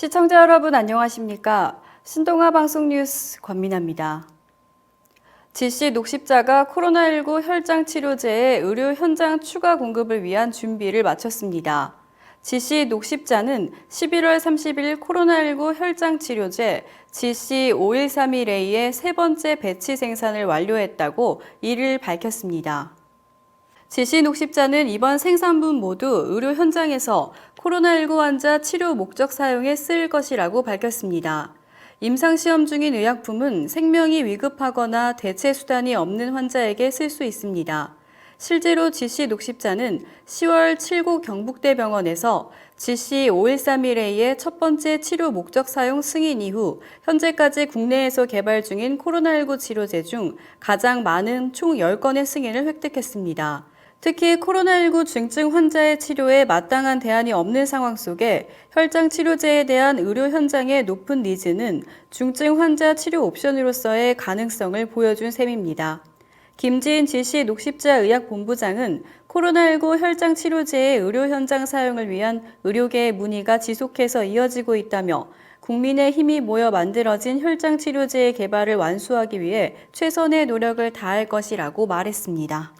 시청자 여러분 안녕하십니까? 신동아 방송 뉴스 권민아입니다. 지씨 녹십자가 코로나19 혈장 치료제의 의료 현장 추가 공급을 위한 준비를 마쳤습니다. 지씨 녹십자는 11월 30일 코로나19 혈장 치료제 GC 5131A의 세 번째 배치 생산을 완료했다고 이를 밝혔습니다. 지시 녹십자는 이번 생산분 모두 의료 현장에서 코로나19 환자 치료 목적 사용에 쓰일 것이라고 밝혔습니다. 임상시험 중인 의약품은 생명이 위급하거나 대체 수단이 없는 환자에게 쓸 수 있습니다. 실제로 지시 녹십자는 10월 7구 경북대병원에서 지시 5131A의 첫 번째 치료 목적 사용 승인 이후 현재까지 국내에서 개발 중인 코로나19 치료제 중 가장 많은 총 10건의 승인을 획득했습니다. 특히 코로나19 중증 환자의 치료에 마땅한 대안이 없는 상황 속에 혈장 치료제에 대한 의료 현장의 높은 니즈는 중증 환자 치료 옵션으로서의 가능성을 보여준 셈입니다. 김지인 지시 녹십자 의학본부장은 코로나19 혈장 치료제의 의료 현장 사용을 위한 의료계의 문의가 지속해서 이어지고 있다며 국민의 힘이 모여 만들어진 혈장 치료제의 개발을 완수하기 위해 최선의 노력을 다할 것이라고 말했습니다.